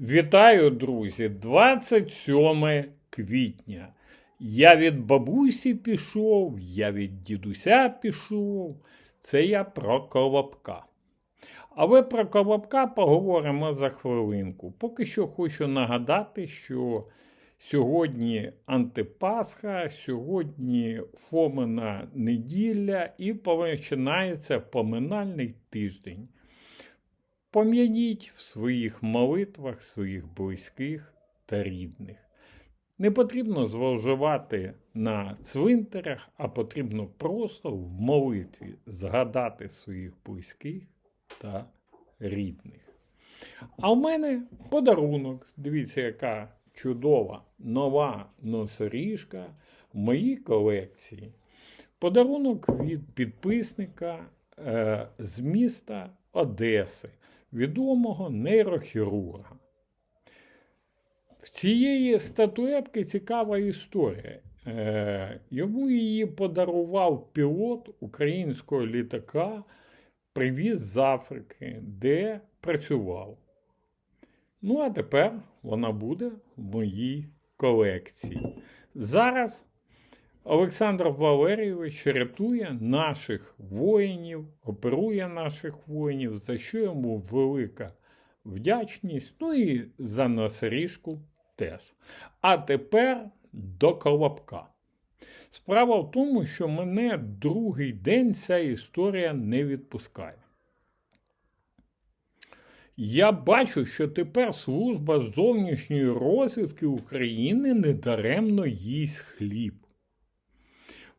Вітаю, друзі! 27 квітня. Я від бабусі пішов, я від дідуся пішов. Це я про Колобка. Але про Колобка поговоримо за хвилинку. Поки що хочу нагадати, що сьогодні антипасха, сьогодні Фомина неділя і починається поминальний тиждень. Пом'яніть в своїх молитвах своїх близьких та рідних. Не потрібно зловживати на цвинтарях, а потрібно просто в молитві згадати своїх близьких та рідних. А в мене подарунок. Дивіться, яка чудова нова носоріжка в моїй колекції. Подарунок від підписника е, з міста Одеси, відомого нейрохірурга. В цієї статуетки цікава історія. Е, йому її подарував пілот українського літака, привіз з Африки, де працював. Ну, а тепер вона буде в моїй колекції. Зараз Олександр Валерійович рятує наших воїнів, оперує наших воїнів, за що йому велика вдячність, ну і за носоріжку теж. А тепер до Колобка. Справа в тому, що мене другий день ця історія не відпускає. Я бачу, що тепер служба зовнішньої розвідки України недаремно їсть хліб.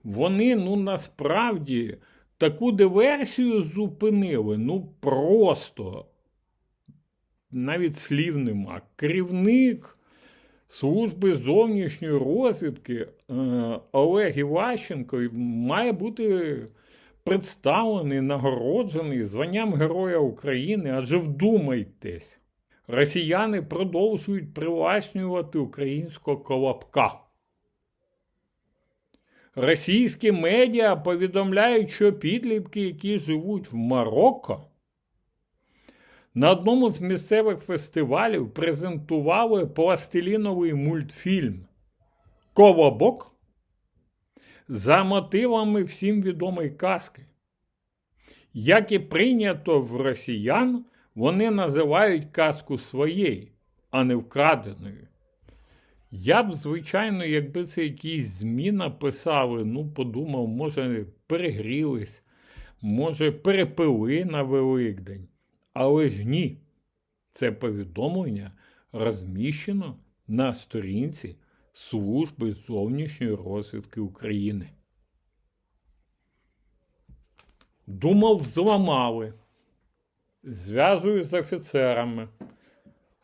Вони, ну насправді, таку диверсію зупинили, ну просто навіть слів нема. Керівник служби зовнішньої розвідки е, Олег Іващенко має бути представлений, нагороджений званням Героя України, адже вдумайтесь, росіяни продовжують привласнювати українського колобка. Російські медіа повідомляють, що підлітки, які живуть в Марокко, на одному з місцевих фестивалів презентували пластиліновий мультфільм Колобок за мотивами всім відомої казки. Як і прийнято в росіян, вони називають казку своєю, а не вкраденою. Я б, звичайно, якби це якісь ЗМІ написали, ну, подумав, може, перегрілись, може, перепили на Великдень. Але ж ні. Це повідомлення розміщено на сторінці Служби зовнішньої розвідки України. Думав, зламали. Зв'язую з офіцерами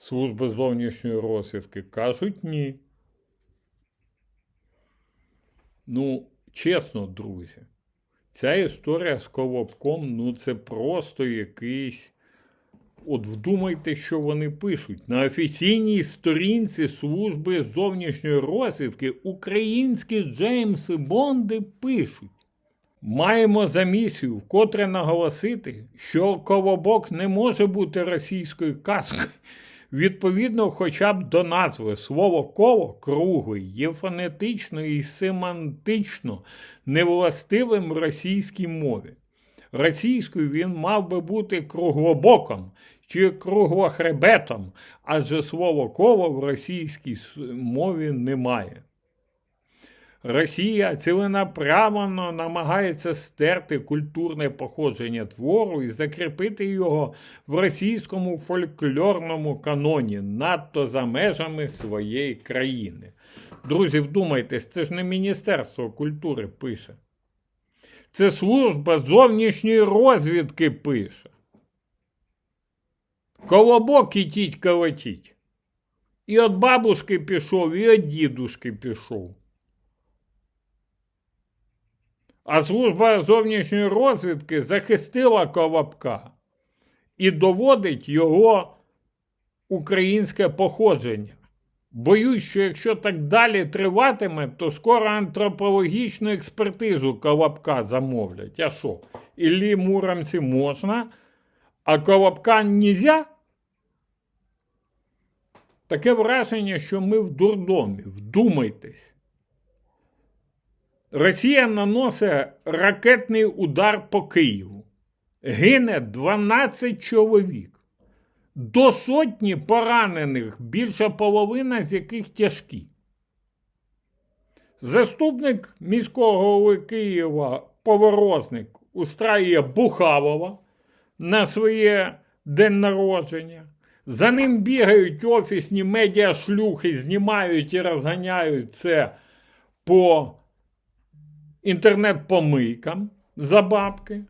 Служби зовнішньої розвідки. Кажуть ні. Ну, чесно, друзі, ця історія з Колобком, ну це просто якийсь. От вдумайте, що вони пишуть. На офіційній сторінці Служби зовнішньої розвідки українські Джеймси Бонди пишуть. Маємо за місію вкотре наголосити, що колобок не може бути російською казкою. Відповідно, хоча б до назви слово коло круглий є фонетично і семантично невластивим російській мові. Російською він мав би бути круглобоком чи круглохребетом, адже слово коло в російській мові немає. Росія ціленаправленно намагається стерти культурне походження твору і закріпити його в російському фольклорному каноні, надто за межами своєї країни. Друзі, вдумайтесь, це ж не Міністерство культури пише. Це служба зовнішньої розвідки пише. Колобок ітіть колотіть. І від бабушки пішов, і від дідушки пішов. А служба зовнішньої розвідки захистила Колобка і доводить його українське походження. Боюсь, що якщо так далі триватиме, то скоро антропологічну експертизу Колобка замовлять. А що? Іллі муромці можна, а Колобка нельзя? Таке враження, що ми в дурдомі. Вдумайтесь. Росія наносить ракетний удар по Києву. Гине 12 чоловік. До сотні поранених, більша половина з яких тяжкі. Заступник міського голови Києва Поворозник устраює Бухавова на своє день народження. За ним бігають офісні медіашлюхи, знімають і розганяють це по інтернет-помийкам за бабки.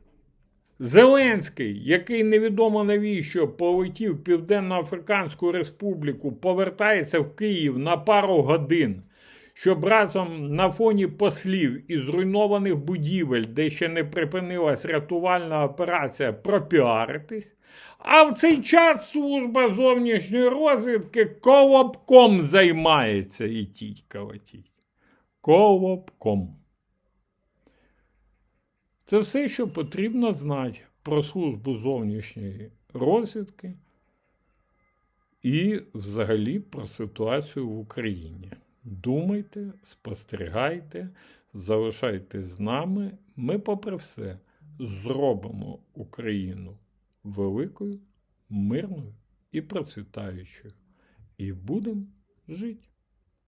Зеленський, який невідомо навіщо полетів в Південно-Африканську Республіку, повертається в Київ на пару годин, щоб разом на фоні послів і зруйнованих будівель, де ще не припинилась рятувальна операція, пропіаритись. А в цей час служба зовнішньої розвідки колобком займається і тіть колотіть. Колобком. Це все, що потрібно знати про службу зовнішньої розвідки і взагалі про ситуацію в Україні. Думайте, спостерігайте, залишайтесь з нами. Ми, попри все, зробимо Україну великою, мирною і процвітаючою. І будемо жити.